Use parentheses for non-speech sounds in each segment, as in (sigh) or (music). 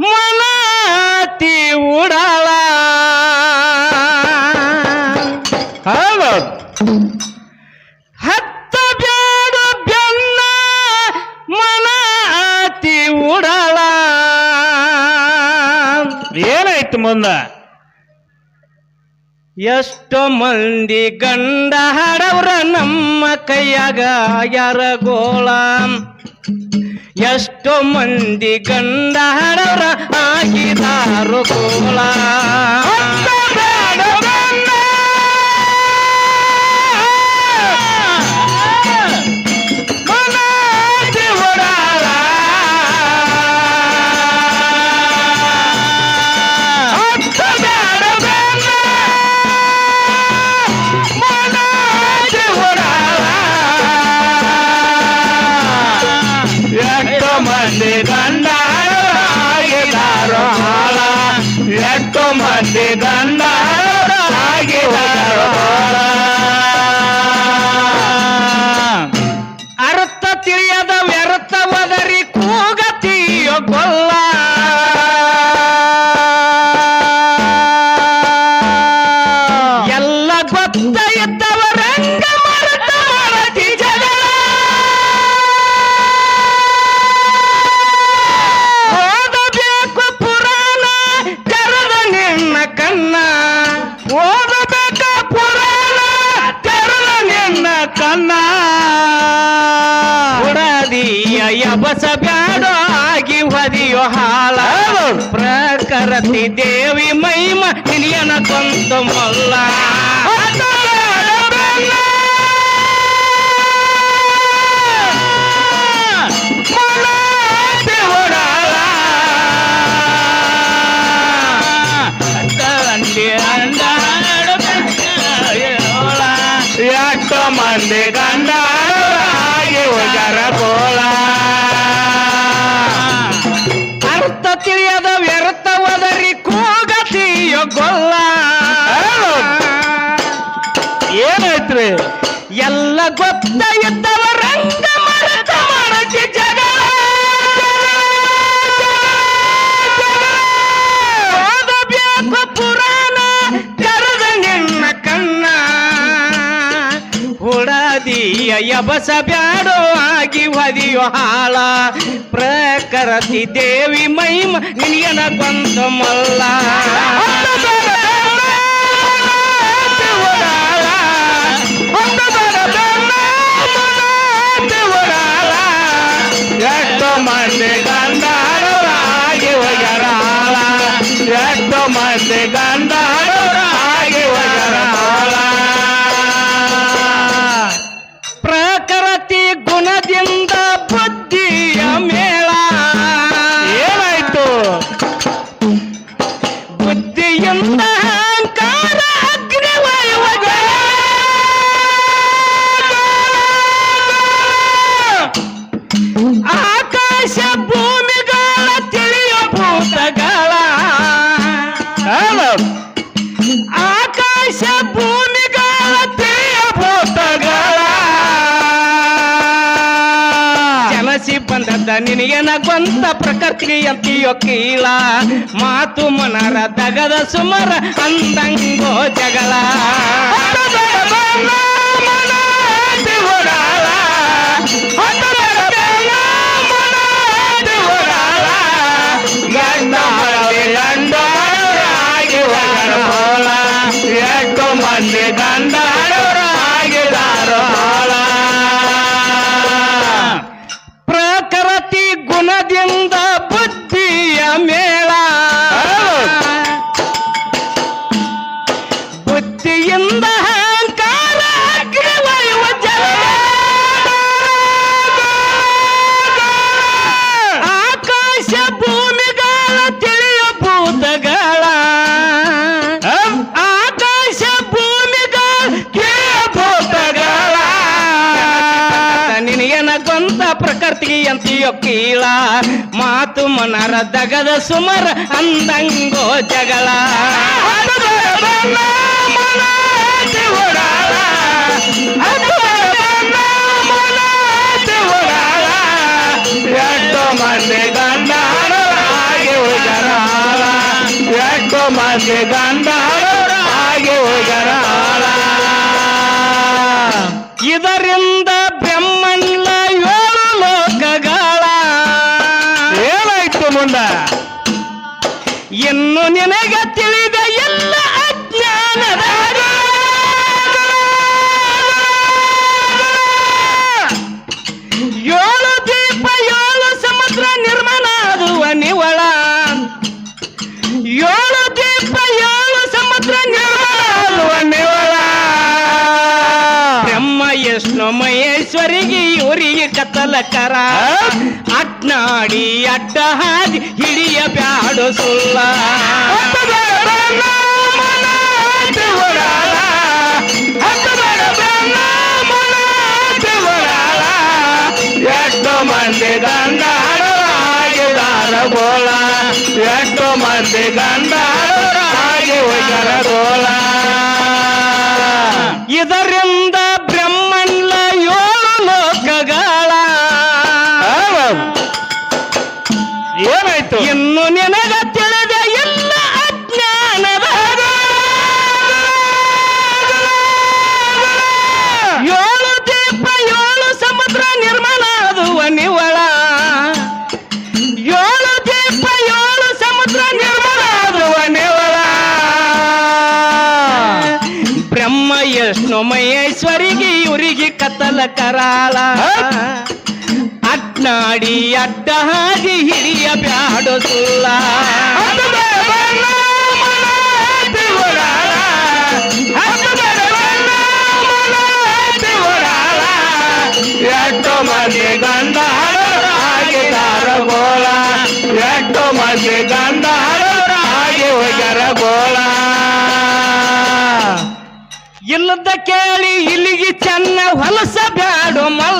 ಮನಾತಿ ಉಡಾಳ. ಹತ್ತ ಬೇಡ ಬೆನ್ನ ಮನಾತಿ ಉಡಾಳ. ಏನಾಯ್ತು ಮುಂದ? ಎಷ್ಟೋ ಮಂದಿ ಗಂಡ ಹಾಡವ್ರ ನಮ್ಮ ಕೈಯಾಗ ಯಾರ ಗೋಳ? ಎಷ್ಟೋ ಮಂದಿ ಗಂಡ ಹಾಡವ್ರ ಆಗಿದಾರು ಹೊದಿಯೋ ಹಾಳ ಪ್ರಕರತಿ ದೇವಿ ಮೈಮ ನಿಲಿಯನ ಕೊಂತ ಮಲ್ಲ ಮಲಾಪಿ ಏನಾಯ್ತ್ರಿ ಎಲ್ಲ ಗೊತ್ತ ಇದ್ದವ ರಂಗ ಮರೆತ ಮಾಡತಿ ಜಗಳ ಓದಬೇಕು ಪುರಾಣ ತೆರೆದ ನಿನ್ನ ಕಣ್ಣ. ಹುಡದಿಯ ಯಬಸ ಬ್ಯಾಡೋ ಆಗಿ ಹದಿಯೋ ಹಾಳ. ಪ್ರಕರತಿ ದೇವಿ ಮೈಮ ನಿಲಿಯನ ಕೊಂತ ಮಲ್ಲ. ಮಂದಿ ಗಂಡ ಆಗಿ ಹೋಗ್ಯಾರ ಹಾಳ ಎಷ್ಟೋ ಮಂದಿ ಗಂಡ ಆಕಾಶ ಭೂತಗಳ ಜನಸಿ ಬಂದದ್ದ ನಿನಗೆನ ಗೊಂತ ಪ್ರಕೃತಿ ಅಂತೀಯೋ ಕೀಳ. ಮಾತು ಮನರ ತಗದ ಸುಮರ ಅಂದಂಗೋ ಜಗಳ. ಗಂಡ ಹಾಳ ಎಷ್ಟೋ ಮಂದಿ ಗಂಡ ದಗದ ಸುಮರ ಅಂದಂಗೋ ಜಗಳ. ಎಷ್ಟೋ ಮಂದಿ ಗಂಡಾರರಾಗಿ ಹೋಗರಾಳ ಎಷ್ಟೋ ಮಂದಿ ಗಂಡಾರರಾಗಿ ಹೋಗರಾಳ ಇದರಿಂದ ಇನ್ನು ಇವರಿಗೆ ಅಟ್ನಾಡಿ ಅಡ್ಡ ಹಾದಿ ಹಿಡಿಯ ಬ್ಯಾಡು ಸುಲ್ಲ ಎಷ್ಟು ಮಂದಿ ಗಂಡರಾಗಿದಾರ ಬೋಲ ಎಷ್ಟು ಮಂದಿ ಗಂಡರಾಗಿ ಹೋಗ್ಯಾರ ಬೋಲ ಇದರಿಂದ ವಿಷ್ಣು ಮಹೇಶ್ವರಿಗೆ ಇವರಿಗೆ ಕತ್ತಲ ಕರಾಲ ಅಡ್ನಾಡಿ ಅಡ್ಡ ಹಾಗೆ ಹಿಡಿಯ ಬ್ಯಾಡು ಸುಳ್ಳ. ಎಷ್ಟು ಹಾಗೆ ಗೋಳ ಎಷ್ಟು ಮಂದಿ ಗಂಡರಾಗಿ ಇಲ್ಲದ ಕೇಳಿ ಇಲ್ಲಿಗೆ ಚೆನ್ನ ಹೊಲಸ ಬ್ಯಾಡು ಮಲ್ಲ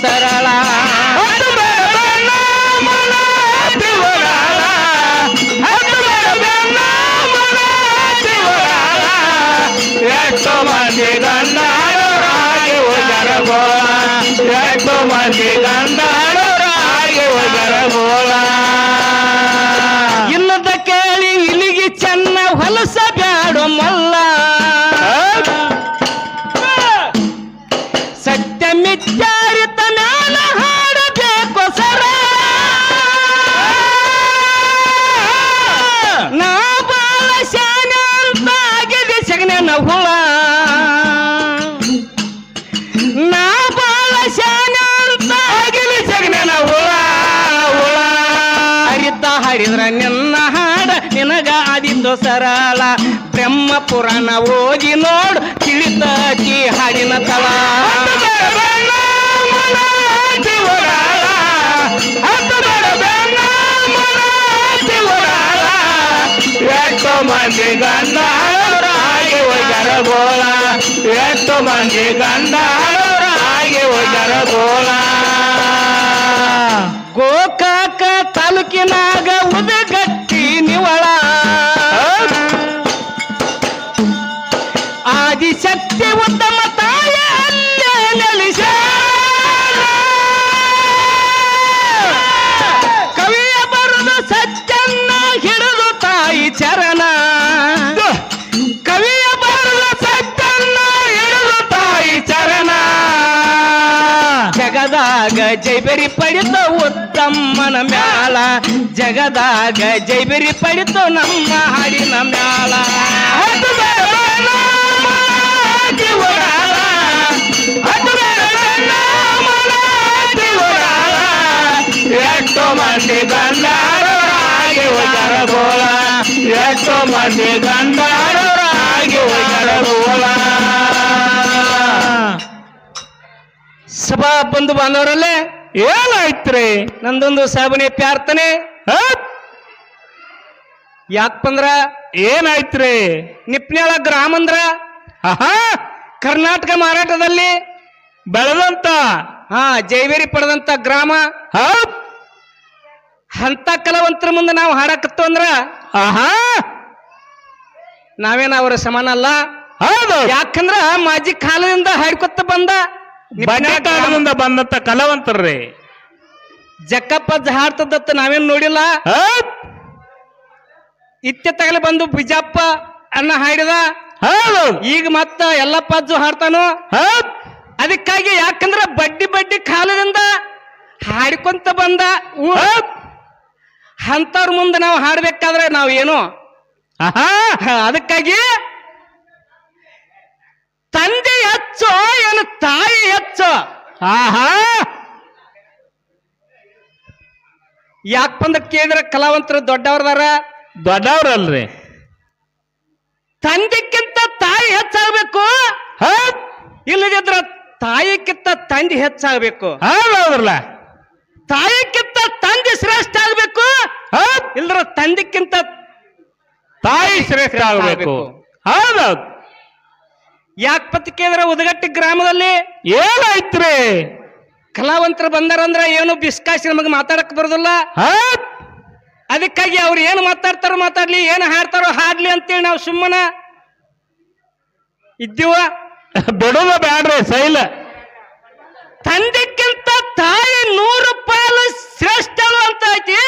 ಸರಳ ಎಷ್ಟು ಮಂದಿ ಗಂಡರಾಗಿ ಹೋಗ್ಯಾರ ಗೋಳ ಎಷ್ಟು ಮಂದಿ ಗಂಡರಾಗಿ ಹೋಗ್ಯಾರ ಗೋಳ ಇಲ್ಲದ ಹುಳ ನಾ ಬಾಳ ಶಾನ ಅಂತ ಆಗಿದೆ ಸಗನ ಹುಳ ಹುಳ. ಹರಿತ ಹರಿದ್ರ ನಿನ್ನ ಹಾಡ ನಿನಗ ಆದಿದ್ದು ಸರಳ. ಬ್ರಹ್ಮ ಪುರಾಣ ಓದಿ ನೋಡು ತಿಳಿತಾಕಿ ಹಾಡಿನ ತಳ. ಎಷ್ಟು ಮಂದಿ ಗಂಡರಾಗಿ ಹೋಗ್ಯಾರ ಗೋಳ. ಎಷ್ಟು ಮಂದಿ ಗಂಡರಾಗಿ ಹೋಗ್ಯಾರ ಗೋಳ. ಜೈಬೆರಿ ಪಡಿತ ಉತ್ತಮ್ಮನ ಮ್ಯಾಲ. ಜಗದಾಗ ಜೈಬೆರಿ ಪಡಿತು ನಮ್ಮ ಹಾಡಿನ ಮ್ಯಾಲ. ಎಷ್ಟು ಮಂದಿ ಗಂಡರಾಗಿ ಹೋಗ್ಯಾರ ಗೋಳ ಎಷ್ಟು ಮಂದಿ ಗಂಡರಾಗಿ ಹೋಗ್ಯಾರ ಗೋಳ ಸಭಾ ಬಂಧು ಬಾಂಧವರಲ್ಲೇ ಏನಾಯ್ತ್ರಿ? ನಂದೊಂದು ಸಾಬನೆ ಪ್ರಾರ್ಥನೆ. ಯಾಕಂದ್ರ ಏನಾಯ್ತ್ರಿ? ನಿಪ್ನ್ಯಾಳ ಗ್ರಾಮ ಅಂದ್ರ? ಆಹಾ ಕರ್ನಾಟಕ ಮಾರಾಟದಲ್ಲಿ ಬೆಳೆದಂತ ಹಾ ಜೈವೇರಿ ಪಡೆದಂತ ಗ್ರಾಮ. ಹಂತ ಅಂತ ಕಲಾವಂತರ ಮುಂದೆ ನಾವು ಹಾಡಕತ್ತು ಅಂದ್ರ? ಆಹಾ. ನಾವೇನ ಅವರ ಸಮಾನ ಅಲ್ಲ? ಹೌದು. ಯಾಕಂದ್ರ ಮಾಜಿ ಕಾಲದಿಂದ ಹಾಡ್ಕೊತ ಬಂದ ಕಾಲದಿಂದ ಬಂದಂತ ಕಲಾವಂತರ್ರಿ. ಜಕ್ಕಪ್ಪ ಹಾಡ್ತದತ್ತ ನಾವೇನ್ ನೋಡಿಲ್ಲ? ಇತ್ಯ ತಗಲಿ ಬಂದು ಬಿಜಪ್ಪ ಅನ್ನ ಹಾಡಿದ? ಈಗ ಮತ್ತ ಎಲ್ಲಪ್ಪ ಅಜ್ಜು ಹಾಡ್ತಾನು? ಅದಕ್ಕಾಗಿ ಯಾಕಂದ್ರ ಬಡ್ಡಿ ಬಡ್ಡಿ ಕಾಲದಿಂದ ಹಾಡ್ಕೊಂತ ಬಂದ ಅಂತವ್ರ ಮುಂದೆ ನಾವು ಹಾಡ್ಬೇಕಾದ್ರೆ ನಾವು ಏನು ಆಹಾ ಅದಕ್ಕಾಗಿ ತಂದೆ ಹೆಚ್ಚು ಏನು ತಾಯಿ ಹೆಚ್ಚು ಆಹಾ! ಯಾಕಂದ್ರೆ ಕೇಳಿದ್ರೆ ಕಲಾವಂತರು ದೊಡ್ಡವ್ರದಾರ? ದೊಡ್ಡವ್ರಲ್ರಿ. ತಂದೆಕ್ಕಿಂತ ತಾಯಿ ಹೆಚ್ಚಾಗಬೇಕು? ಹ? ಇಲ್ಲದಿದ್ರ ತಾಯಿಕ್ಕಿಂತ ತಂದೆ ಹೆಚ್ಚಾಗಬೇಕು? ಹೌದೌದ್ರಲ್ಲ. ತಾಯಿಕ್ಕಿಂತ ತಂದೆ ಶ್ರೇಷ್ಠ ಆಗಬೇಕು? ಹ? ಇಲ್ದ್ರ ತಂದೆಕ್ಕಿಂತ ತಾಯಿ ಶ್ರೇಷ್ಠ ಆಗಬೇಕು. ಹೌದೌದ್. ಯಾಕೆ ಪತ್ರಿಕೆ ಕೇಳಿದ್ರೆ ಉದಗಟ್ಟಿ ಗ್ರಾಮದಲ್ಲಿ? ಏನಾಯ್ತ್ರಿ ಕಲಾವಂತರು ಬಂದಾರಂದ್ರೆ ಏನು ಬಿಸ್ಕಾಸಿ ನಮಗೆ ಮಾತಾಡಕ್ ಬರೋದಿಲ್ಲ? ಅದಕ್ಕಾಗಿ ಅವ್ರು ಏನು ಮಾತಾಡ್ತಾರೋ ಮಾತಾಡ್ಲಿ ಏನು ಹಾಡ್ತಾರೋ ಹಾಡ್ಲಿ ಅಂತೇಳಿ ನಾವು ಸುಮ್ಮನ ಇದ್ದೀವ? ಬಿಡೋದ ಬ್ಯಾಡ್ರಿ ಸೈಲ. ತಂದೆಕ್ಕಿಂತ ತಾಯಿ ನೂರು ಪಾಲು ಶ್ರೇಷ್ಠಳು ಅಂತ ಐತಿ?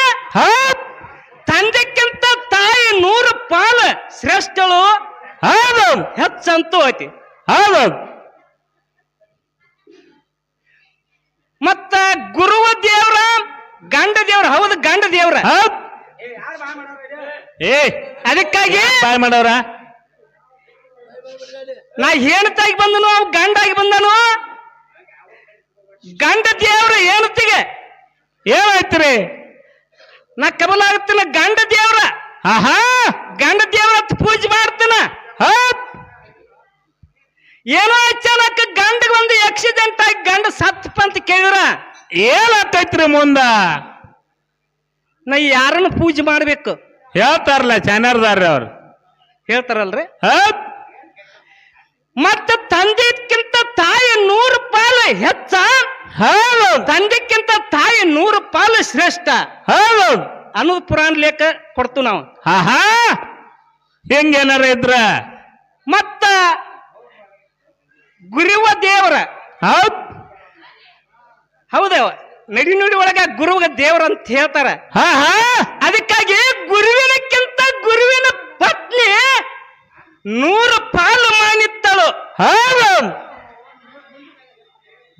ತಂದೆಕ್ಕಿಂತ ತಾಯಿ ನೂರು ಪಾಲು ಶ್ರೇಷ್ಠಳು? ಹೆಚ್ಚಂತೂ ಐತಿ. ಹೌದೌದ್. ಮತ್ತ ಗುರುವ ದೇವ್ರ ಗಂಡ ದೇವ್ರ ಹೌದು ಗಂಡ ದೇವ್ರ. ಹೌದ್. ಏ ಅದಕ್ಕಾಗಿ ಬಾಯ್ ಮಾಡವ್ರ ನಾ ಹೆಣ್ತಾಗಿ ಬಂದನು ಅವ್ ಗಂಡಾಗಿ ಬಂದನು. ಗಂಡ ದೇವ್ರ ಹೆಣ್ತಿಗೆ. ಏನಾಯ್ತ್ರಿ? ನಾ ಕಬಲ ಆಗುತ್ತಿನ ಗಂಡ ದೇವ್ರ. ಆಹಾ. ಗಂಡ ದೇವ್ರ ಅಂತ ಪೂಜೆ ಮಾಡ್ತೇನ. ಹೌದ್. ಏನೋ ಅಚಾನಕ್ ಗಂಡಗ್ ಒಂದು ಆಕ್ಸಿಡೆಂಟ್ ಆಗಿ ಗಂಡ ಸತ್ತಪ್ಪ ಅಂತ ಕೇಳಿದ್ರ? ಏನಾಗ್ತೈತ್ರಿ ಮುಂದ? ನಾ ಯಾರನ್ನ ಪೂಜೆ ಮಾಡ್ಬೇಕು? ಹೇಳ್ತಾರಲ್ಲ ಚಾನರ್ದಾರ್ರಿ ಅವ್ರು. ಹೇಳ್ತಾರಲ್ರಿ? ಮತ್ತೆ ತಂದೆಕ್ಕಿಂತ ತಾಯಿ ನೂರು ಪಾಲು ಹೆಚ್ಚ? ಹೌದು. ತಂದೆಕ್ಕಿಂತ ತಾಯಿ ನೂರು ಪಾಲು ಶ್ರೇಷ್ಠ? ಹೌದು. ಅನ್ನೋದು ಪುರಾಣ ಲೇಖ ಕೊಡ್ತು ನಾವು. ಆಹಾ. ಹೆಂಗೇನಾರ ಇದ್ರ? ಮತ್ತ ಗುರುವ ದೇವರ. ಹೌದ್. ಹೌದವ ನಡಿ ನುಡಿ ಒಳಗ ಗುರುವ ದೇವರ ಅಂತ ಹೇಳ್ತಾರ. ಹಾ ಹಾ. ಅದಕ್ಕಾಗಿ ಗುರುವಿನಕ್ಕಿಂತ ಗುರುವಿನ ಪತ್ನಿ ನೂರು ಪಾಲು ಮಾನಿತ್ತಳು ಹೌದು.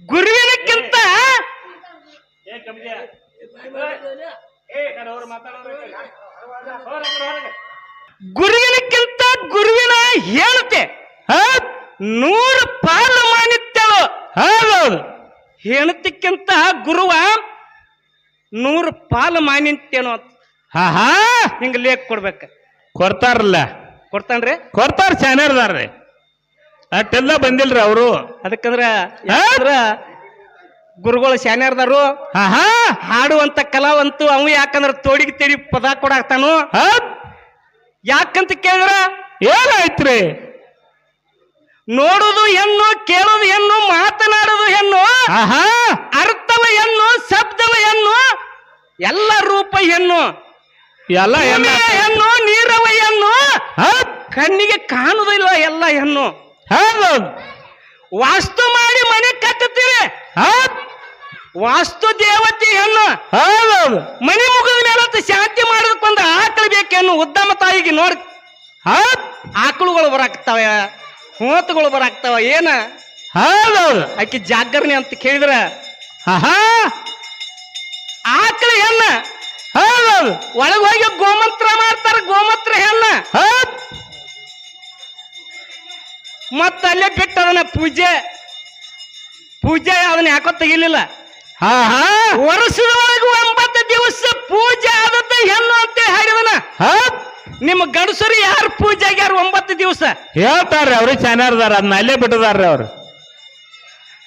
ಗುರುವಿನಕ್ಕಿಂತ ಗುರುವಿನಕ್ಕಿಂತ ಗುರುವಿನ ಹೇಳ್ತೆ. ಹೌದ್. ನೂರು ಪಾಲು ಮಾನಿತ್ತಳು ಹೌದೌದು. ಹೆಣತಿಕ್ಕಿಂತ ಗುರುವ ನೂರು ಪಾಲು ಮಾನಿತ್ತೇನೋ ಅಂತ. ಹಾ ಹಾ ಹಿಂಗ ಲೇಖ ಕೊಡ್ಬೇಕ. ಕೊಡ್ತಾರಲ್ಲ. ಕೊಡ್ತಾನ್ರಿ? ಕೊಡ್ತಾರ ಚಾನರ್ದಾರ್ರಿ ಅಟ್ಟೆಲ್ಲ ಬಂದಿಲ್ರಿ ಅವರು. ಅದಕ್ಕಂದ್ರ ಯಾಕಂದ್ರ ಗುರುಗಳು ಶಾನ್ಯಾರ್ದಾರು ಹಾ ಹಾ ಹಾಡುವಂತ ಕಲಾವಂತು ಅವ ಯಾಕಂದ್ರ ತೋಡಿಗೆ ತೇಡಿ ಪದ ಕೊಡಾಕ್ತಾನು? ಯಾಕಂತ ಕೇಳಿದ್ರ? ಏನಾಯ್ತ್ರಿ? ನೋಡುದು ಹೆಣ್ಣು ಕೇಳುದು ಹೆಣ್ಣು ಮಾತನಾಡುದು ಹೆಣ್ಣು ಹಾ ಹಾ ಅರ್ಥವ ಹೆಣ್ಣು ಶಬ್ದವ ಹೆಣ್ಣು ಎಲ್ಲ ರೂಪ ಹೆಣ್ಣು. ಎಲ್ಲ ಭೂಮಿಯ ಹೆಣ್ಣು ನೀರವ ಹೆಣ್ಣು ಹೌದ್. ಕಣ್ಣಿಗೆ ಕಾಣುವುದಿಲ್ಲ ಎಲ್ಲ ಹೆಣ್ಣು. ಹೌದು. ವಾಸ್ತು ಮಾಡಿ ಮನೆ ಕಟ್ಟುತ್ತೀರಿ. ಹೌದ್. ವಾಸ್ತು ದೇವತೆ ಹೆಣ್ಣು. ಹೌದು. ಮನೆ ಮುಗಿದ ಮೇಲೆ ಶಾಂತಿ ಮಾಡೋದಕ್ಕೊಂದು ಆಕಳು ಬೇಕೇನು? ಉದ್ದಮ ತಾಯಿಗೆ ನೋಡಿ. ಹೌದ್. ಆಕಳುಗಳು ಬರಾಕ್ತಾವ ಹೋತಗಳು ಬರಾಕ್ತಾವ ಏನ? ಹೌದೌದು. ಆಕಿ ಜಾಗರಣೆ ಅಂತ ಕೇಳಿದ್ರ? ಆಹಾ. ಆಕಳ ಹೆಣ್ಣ? ಹೌದೌದು. ಒಳಗೆ ಹೋಗಿ ಗೋಮಂತ್ರ ಮಾಡ್ತಾರ ಗೋಮಂತ್ರ ಹೆಣ್ಣ? ಹೌದ್. ಮತ್ತ ಅಲ್ಲೇ ಬಿಟ್ಟು ಅದನ್ನ ಪೂಜೆ. ಪೂಜೆ ಅದನ್ನ ಯಾಕೋ ತೆಗಿಲಿಲ್ಲ. ಹಾ ಹಾ ವರ್ಷದೊಳಗೆ ಒಂಬತ್ತು ದಿವಸ ಪೂಜೆ ಆದದ್ದು ಹೆಣ್ಣು ಅಂತ ಹೇಳಿದನ. ಹೌದ್. ನಿಮ್ಮ ಗಂಡಸರು ಯಾರು ಪೂಜೆ ಆಗ್ಯಾರ ಒಂಬತ್ತು ದಿವಸ? ಹೇಳ್ತಾರ್ರಿ ಅವ್ರಿ ಚಾನರ್ದಾರ ಅದನ್ನ ಅಲ್ಲೇ ಬಿಟ್ಟದಾರ್ರಿ ಅವ್ರು.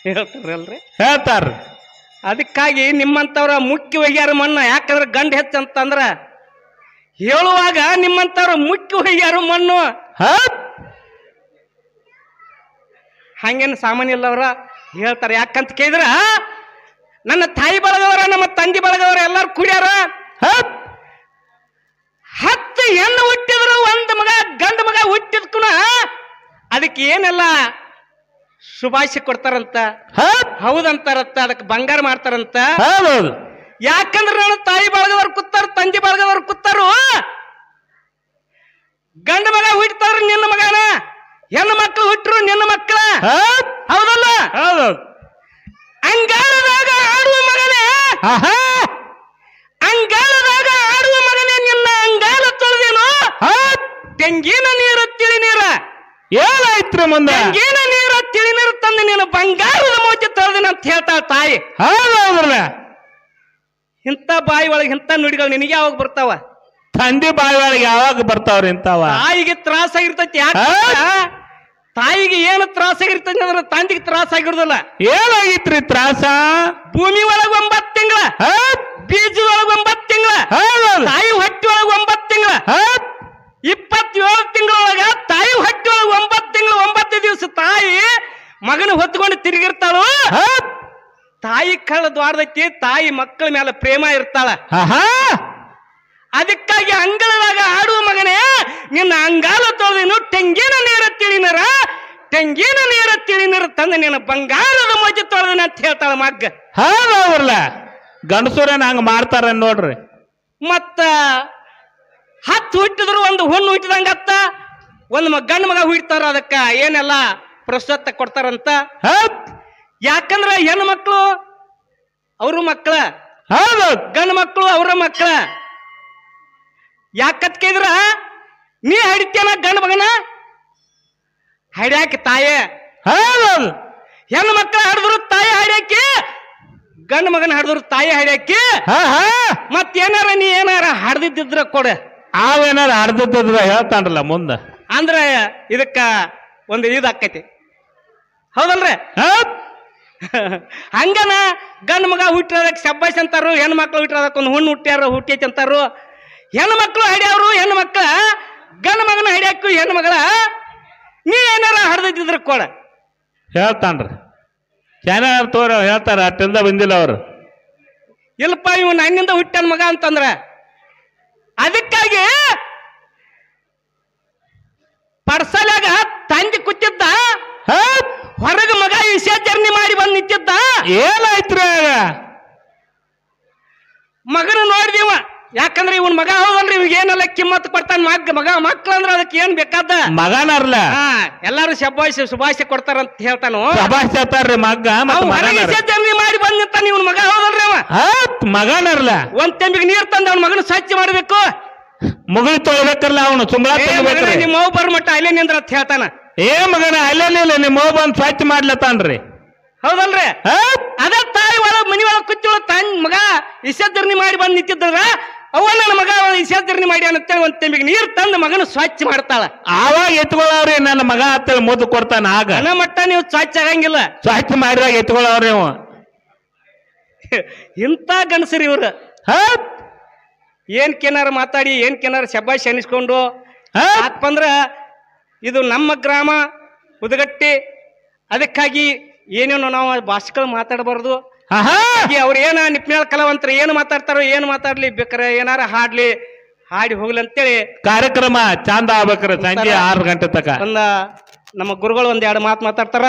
ಹೇಳ್ತಾರಲ್ರಿ? ಹೇಳ್ತಾರ್ರಿ ಅದಕ್ಕಾಗಿ ನಿಮ್ಮಂತವ್ರ ಮುಖ್ಯ ಒಯ್ಯಾರ ಮಣ್ಣ ಯಾಕಂದ್ರೆ ಗಂಡ ಹೆಚ್ಚಂತಂದ್ರ ಹೇಳುವಾಗ ನಿಮ್ಮಂತವ್ರ ಮುಖ್ಯ ಹೋಗ್ಯಾರು ಮಣ್ಣು. ಹಂಗೇನು ಸಾಮಾನ್ಯ ಇಲ್ಲವ್ರ ಹೇಳ್ತಾರೆ. ಯಾಕಂತ ಕೇಳಿದ್ರ ನನ್ನ ತಾಯಿ ಬಳಗವ್ರ ನಮ್ಮ ತಂದೆ ಬಳಗವ್ರ ಎಲ್ಲಾರು ಕುಡಿಯಾರ? ಹತ್ ಹತ್ತು ಹೆಣ್ಣು ಹುಟ್ಟಿದ್ರು ಒಂದ್ ಮಗ ಗಂಡ ಮಗ ಹುಟ್ಟಿದ್ಕುನ ಅದಕ್ಕೆ ಏನೆಲ್ಲ ಶುಭಾಶಯ ಕೊಡ್ತಾರಂತ? ಹೌದಂತಾರತ್ತ ಅದಕ್ಕೆ ಬಂಗಾರ ಮಾಡ್ತಾರಂತ? ಯಾಕಂದ್ರೆ ನನ್ನ ತಾಯಿ ಬಳಗದವ್ರು ಕೂತಾರ ತಂದೆ ಬಳಗದವ್ರು ಕೂತಾರು. ಗಂಡ ಮಗ ಹುಟ್ಟಿದ್ರು ನಿನ್ನ ಮಗನ ಹೆಣ್ಣು ಮಕ್ಕಳು ಹುಟ್ಟರು ನಿನ್ನ ಮಕ್ಕಳ. ಹೌದಲ್ಲ? ಹೌದಲ್ಲ ಹೌದೌದು ಅಂಗಾಲದಾಗ ಆಡುವ ಮಗನೇ ಆಹಾ ಅಂಗಾಲದಾಗ ಆಡುವ ಮಗನೇ ನಿನ್ನ ಅಂಗಾಲ ತೊಳೆದೇನು ಹತ್ ನೀರ ತಿಳಿ ನೀರ ಏನಾಯ್ತ್ರಿ ಮುಂದೆ? ತೆಂಗಿನ ನೀರ ತಿಳಿ ನೀರು ತಂದು ನೀನು ಬಂಗಾರದ ಮೋಚಿ ತೊಳೆದಿನ ಅಂತ ಹೇಳ್ತಾಳ ತಾಯಿ. ಹೌದೌದ್ರಲ್ಲ ಇಂಥ ಬಾಯಿ ಒಳಗೆ ಇಂಥ ನುಡಿಗಳು ನಿನಗೆ ಯಾವಾಗ ಬರ್ತಾವ? ತಂದೆ ಬಾಯಿ ಒಳಗೆ ಯಾವಾಗ ಬರ್ತಾವ್ರಿ ಇಂತಾವ ತಾಯಿಗೆ ತ್ರಾಸ ಆಗಿರ್ತೈತಿ ತಾಯಿಗೆ ಏನು ತ್ರಾಸಾಗಿರ್ತೈತಿ ಅಂದ್ರೆ ತಂದೆಗೆ ಆಗಿರುದಲ್ಲ. ಏನಾಗಿತ್ರಿ ತ್ರಾಸ? ಭೂಮಿ ಒಳಗೆ ಒಂಬತ್ತು ತಿಂಗಳ. ಬೀಜದೊಳಗೆ ಒಂಬತ್ತು ತಿಂಗಳ. ತಾಯಿ ಹೊಟ್ಟಿ ಒಳಗೆ ಒಂಬತ್ತು ತಿಂಗಳ. ಇಪ್ಪತ್ತೇಳು ತಿಂಗಳೊಳಗ ತಾಯಿ ಹೊಟ್ಟಿ ಒಳಗೆ ಒಂಬತ್ತು ತಿಂಗಳು ಒಂಬತ್ತು ದಿವಸ ತಾಯಿ ಮಗನ ಹೊತ್ಕೊಂಡು ತಿರುಗಿರ್ತಾಳು. ತಾಯಿ ಕಳ್ಳ ದ್ವಾರದಕ್ಕೆ ತಾಯಿ ಮಕ್ಕಳ ಮೇಲೆ ಪ್ರೇಮ ಇರ್ತಾಳ. ಅದಕ್ಕಾಗಿ ಅಂಗಳದಾಗ ಆಡುವ ಮಗನೇ ನಿನ್ನ ಅಂಗಾಲ ತೊಳೆದೇನು ತೆಂಗಿನ ನೀರ ತಿಳಿನರ ತೆಂಗಿನ ನೀರ ತಿಳಿನರ ತಂದ ನಿನ್ನ ಬಂಗಾರದ ಮಜ್ಜಿ ತೊಳೆದಿನ ಅಂತ ಹೇಳ್ತಾಳ ಮಗ್ಗ. ಹೌದ್ರಲ್ಲ. ಗಂಡಸೂರ ಹಂಗ ಮಾಡ್ತಾರ ನೋಡ್ರಿ. ಮತ್ತ ಹತ್ತು ಹುಟ್ಟಿದ್ರು ಒಂದು ಹುಣ್ಣು ಹುಟ್ಟಿದಂಗತ್ತ ಒಂದು ಮ ಗಂಡು ಮಗ ಹುಡ್ತಾರ ಅದಕ್ಕ ಏನೆಲ್ಲ ಪ್ರಸ್ತುತ ಕೊಡ್ತಾರಂತ? ಯಾಕಂದ್ರ ಹೆಣ್ಣು ಮಕ್ಕಳು ಅವ್ರ ಮಕ್ಕಳ ಹೌದು. ಗಂಡು ಮಕ್ಕಳು ಅವ್ರ ಮಕ್ಕಳ ಯಾಕತ್ ಕೇಳಿದ್ರ? ನೀ ಹಡಿತೇನ ಗಂಡು ಮಗನ? ಹಡ್ಯಾಕಿ ತಾಯೇ? ಹೌದು. ಹೆಣ್ಣು ಮಕ್ಕಳ ಹಡಿದ್ರು ತಾಯಿ ಹಡ್ಯಾಕಿ? ಗಂಡು ಮಗನ ಹಡಿದ್ರು ತಾಯಿ ಹಡಿಯಾಕಿ? ಹಾ ಹಾ. ಮತ್ತೇನಾರ ನೀ ಏನಾರ ಹಡ್ದಿದ್ರ ಕೊಡ. ಅವೇನಾರ ಅರ್ಧದ್ರ ಹೇಳ್ತಾನ್ರಲ್ಲ ಮುಂದ. ಅಂದ್ರೆ ಇದಕ್ಕ ಒಂದು ಇದು ಆಕೈತಿ. ಹೌದಲ್ರಿ? ಹಂಗನ ಗಂಡ ಮಗ ಹುಟ್ಟಿರೋದಕ್ಕೆ ಶಬ್ಬಾಷ್ ಅಂತಾರು ಹೆಣ್ಣು ಮಕ್ಳು ಹುಟ್ಟಿರೋದಕ್ಕೆ ಒಂದು ಹುಣ್ಣು ಹುಟ್ಟ್ಯಾರ ಹುಟ್ಟೈತಿ ಅಂತಾರು. ಹೆಣ್ಣು ಮಕ್ಕಳು ಹಡ್ಯಾವ್ರು ಹೆಣ್ಣು ಮಕ್ಕಳ ಗಂಡ ಮಗನ ಹಡ್ಯಾಕು ಹೆಣ್ಣು ಮಗಳ ನೀ ಏನಾರ ಹಡ್ದಿದ್ರ ಕೊಡ. ಹೇಳ್ತಾನ್ರಿ. ಏನಾರ ತೋರ ಹೇಳ್ತಾರ ಅಟ್ಟಿಂದ ಬಂದಿಲ್ಲ ಅವರು. ಇಲ್ಲಪ್ಪ ಇವ್ ನನ್ನಿಂದ ಹುಟ್ಟ್ಯಾನ ಮಗ ಅಂತಂದ್ರ. ಅದಕ್ಕಾಗಿ ಪರ್ಸಲಾಗ ತಂದಿ ಕೂತಿದ್ದ? ಹೊರಗ ಹೊರಗೆ ಮಗ ವಿಸರ್ಜನೆ ಮಾಡಿ ಬಂದು ನಿಂತಿದ್ದ? ಏನಾಯ್ತ್ರ ಮಗನ ನೋಡಿದಿವ ಯಾಕಂದ್ರೆ ಇವನ್ ಮಗ ಹೌದಲ್ರಿ ಇವ್ ಏನೆಲ್ಲ ಕಿಮ್ಮತ್ ಕೊಡ್ತಾನ ಮಗ ಮಗ ಮಕ್ಳು ಅಂದ್ರೆ ಅದಕ್ಕೆ ಏನ್ ಬೇಕಾದ? ಮಗನರ್ಲ. ಹಾ ಎಲ್ಲಾರು ಶಬ್ಬಾಷ್ ಕೊಡ್ತಾರ ಕೊಡ್ತಾರಂತ ಹೇಳ್ತಾನು. ಸಭಾಷ್ ಹೇಳ್ತಾರ್ರಿ ಮಗ್ಗ ಮತ್ತ ಹೊರಗೆ ವಿಸರ್ಜನೆ ಮಾಡಿ ಬಂದ್ ನಿಂತಾನ ಇವನ್ ಮಗ ಹೌದಲ್ರಿ ಅವ? ಹತ್ ಮಗನರ್ಲ. ಒಂದ್ ತೆಂಬಿಗೆ ನೀರ್ ತಂದ ಅವ್ನ ಮಗನ ಸ್ವಚ್ಛ ಮಾಡ್ಬೇಕು. ಮುಗಿಲ್ ತೊಳ್ಬೇಕಲ್ಲ ಅವನು ತುಂಬಾ ಏ ಮಗನೇ, ತುಂಬಬೇಕ್ರಿ ನಿಮ್ಮ ಅವ್ ಬರ್ಮಟ್ಟ ಅಲ್ಲೇ ನಿಂದ್ರ ಅಂತ ಹೇಳ್ತಾನ. ಏ ಮಗನ ಅಲ್ಲೇನಿಲ್ಲ ನಿಮ್ಮ ಅವ್ವ ಬಂದ್ ಸ್ವಚ್ಛ ಮಾಡ್ಲತ್ತಾನ್ರಿ ಹೌದಲ್ರಿ? ಹತ್ ಅದ ತಾಯಿ ಒಳಗ್ ಮನಿ ಒಳಗ್ ತಾಯಿ ಮಗ ಜರ್ನಿ ಮಾಡಿ ಬಂದ್ ನಿಂತಿದ್ರ ಅವ ನನ್ನ ಮಗ ವಿಸರ್ಜನೆ ಮಾಡಿ ಅಂತೇಳಿ ಒಂದ್ ತೆಂಬಿಗೆ ನೀರ್ ತಂದು ಮಗನ ಸ್ವಚ್ಛ ಮಾಡ್ತಾಳ. ಆವಾಗ ಎತ್ಕೊಳ್ಳವ್ರಿ ನನ್ನ ಮಗ ಅಂತೇಳಿ ಮುದ್ದು ಕೊಡ್ತಾನ ಆಗ? ನನ್ನ ಮಟ್ಟ ನೀವು ಸ್ವಚ್ಛ ಆಗಂಗಿಲ್ಲ. ಸ್ವಚ್ಛ ಮಾಡಿದಾಗ ಎತ್ಕೊಳ್ಳವ್ರಿ ಅವ (laughs) ಇಂಥ ಗಂಡಸರು ಇವ್ರು. ಹತ್ ಏನ್ ಕೆನಾರ ಮಾತಾಡಿ ಏನ್ ಕೆನಾರ ಶಬ್ಬಾಷ್ ಅನಿಸ್ಕೊಂಡು ಹತ್ ಯಾಕಂದ್ರ ಇದು ನಮ್ಮ ಗ್ರಾಮ ಉದಗಟ್ಟಿ. ಅದಕ್ಕಾಗಿ ಏನೇನು ನಾವು ಭಾಷೆಗಳು ಮಾತಾಡಬಾರ್ದು. ಅವ್ರು ಏನ ನಿಪ್ನಾಳ ಕಲಾವಂತರು ಏನು ಮಾತಾಡ್ತಾರೋ ಏನು ಮಾತಾಡ್ಲಿ ಬೇಕಾರೆ ಏನಾರ ಹಾಡ್ಲಿ ಹಾಡಿ ಹೋಗ್ಲಿ ಅಂತೇಳಿ. ಕಾರ್ಯಕ್ರಮ ಚಂದ ಆಗ್ಬೇಕ್ರಿ ಸಂಜೆ ಆರು ಗಂಟೆ ತಕ ಒಂದ ನಮ್ಮ ಗುರುಗಳು ಒಂದ್ ಎರಡು ಮಾತು ಮಾತಾಡ್ತಾರ.